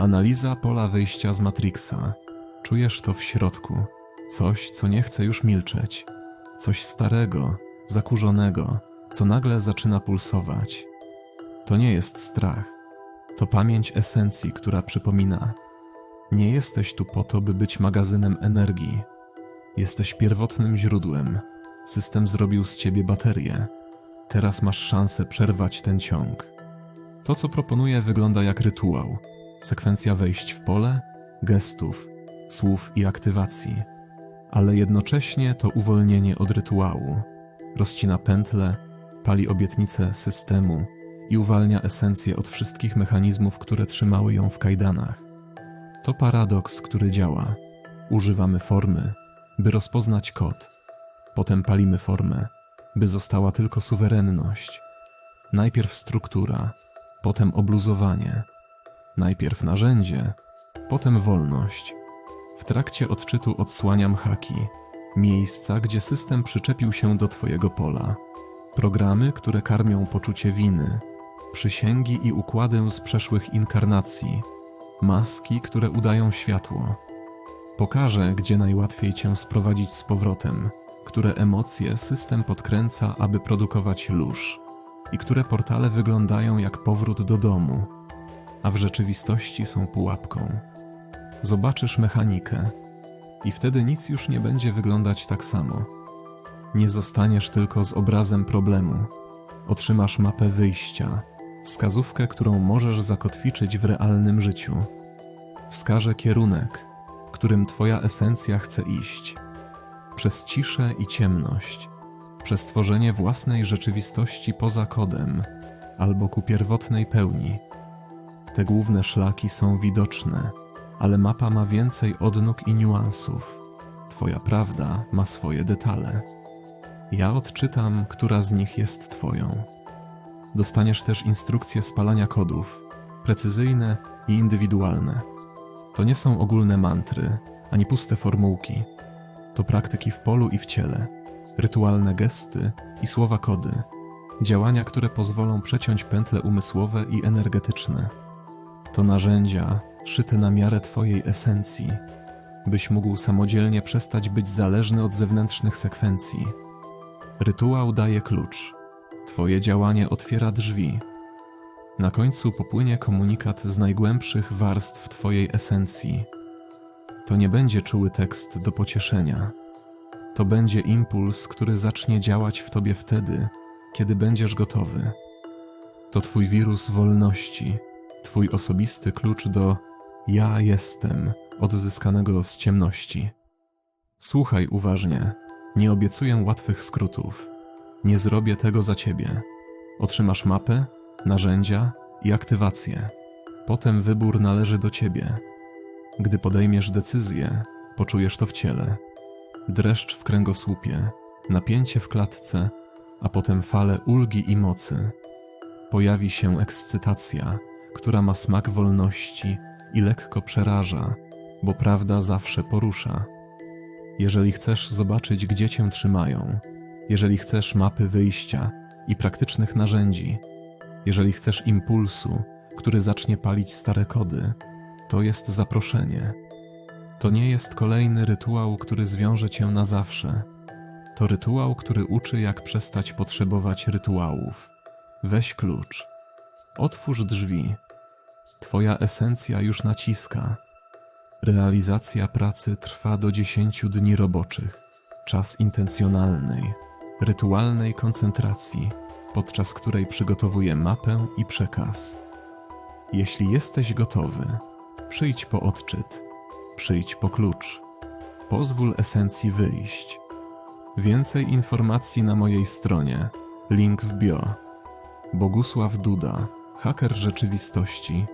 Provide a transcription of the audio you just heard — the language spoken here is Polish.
Analiza pola wyjścia z Matrixa. Czujesz to w środku. Coś, co nie chce już milczeć. Coś starego, zakurzonego, co nagle zaczyna pulsować. To nie jest strach. To pamięć esencji, która przypomina: Nie jesteś tu po to, by być magazynem energii. Jesteś pierwotnym źródłem. System zrobił z ciebie baterię. Teraz masz szansę przerwać ten ciąg. To, co proponuję, wygląda jak rytuał. Sekwencja wejść w pole, gestów, słów i aktywacji. Ale jednocześnie to uwolnienie od rytuału. Rozcina pętle, pali obietnicę systemu i uwalnia esencję od wszystkich mechanizmów, które trzymały ją w kajdanach. To paradoks, który działa. Używamy formy, by rozpoznać kod. Potem palimy formę, by została tylko suwerenność. Najpierw struktura, potem obluzowanie. Najpierw narzędzie, potem wolność. W trakcie odczytu odsłaniam haki, miejsca, gdzie system przyczepił się do Twojego pola. Programy, które karmią poczucie winy, przysięgi i układę z przeszłych inkarnacji, maski, które udają światło. Pokażę, gdzie najłatwiej Cię sprowadzić z powrotem, które emocje system podkręca, aby produkować lóż, i które portale wyglądają jak powrót do domu, a w rzeczywistości są pułapką. Zobaczysz mechanikę, i wtedy nic już nie będzie wyglądać tak samo. Nie zostaniesz tylko z obrazem problemu. Otrzymasz mapę wyjścia, wskazówkę, którą możesz zakotwiczyć w realnym życiu. Wskaże kierunek, którym Twoja esencja chce iść. Przez ciszę i ciemność, przez tworzenie własnej rzeczywistości poza kodem albo ku pierwotnej pełni. Te główne szlaki są widoczne, ale mapa ma więcej odnóg i niuansów. Twoja prawda ma swoje detale. Ja odczytam, która z nich jest Twoją. Dostaniesz też instrukcje spalania kodów, precyzyjne i indywidualne. To nie są ogólne mantry, ani puste formułki. To praktyki w polu i w ciele, rytualne gesty i słowa kody, działania, które pozwolą przeciąć pętle umysłowe i energetyczne. To narzędzia szyte na miarę Twojej esencji, byś mógł samodzielnie przestać być zależny od zewnętrznych sekwencji. Rytuał daje klucz. Twoje działanie otwiera drzwi. Na końcu popłynie komunikat z najgłębszych warstw Twojej esencji. To nie będzie czuły tekst do pocieszenia. To będzie impuls, który zacznie działać w Tobie wtedy, kiedy będziesz gotowy. To Twój wirus wolności, Twój osobisty klucz do ja jestem odzyskanego z ciemności. Słuchaj uważnie, nie obiecuję łatwych skrótów. Nie zrobię tego za ciebie. Otrzymasz mapę, narzędzia i aktywację. Potem wybór należy do ciebie. Gdy podejmiesz decyzję, poczujesz to w ciele. Dreszcz w kręgosłupie, napięcie w klatce, a potem fale ulgi i mocy. Pojawi się ekscytacja, która ma smak wolności i lekko przeraża, bo prawda zawsze porusza. Jeżeli chcesz zobaczyć, gdzie cię trzymają, jeżeli chcesz mapy wyjścia i praktycznych narzędzi, jeżeli chcesz impulsu, który zacznie palić stare kody, to jest zaproszenie. To nie jest kolejny rytuał, który zwiąże cię na zawsze. To rytuał, który uczy, jak przestać potrzebować rytuałów. Weź klucz. Otwórz drzwi. Twoja esencja już naciska. Realizacja pracy trwa do 10 dni roboczych. Czas intencjonalnej, rytualnej koncentracji, podczas której przygotowuję mapę i przekaz. Jeśli jesteś gotowy, przyjdź po odczyt, przyjdź po klucz. Pozwól esencji wyjść. Więcej informacji na mojej stronie. Link w bio. Bogusław Duda, haker rzeczywistości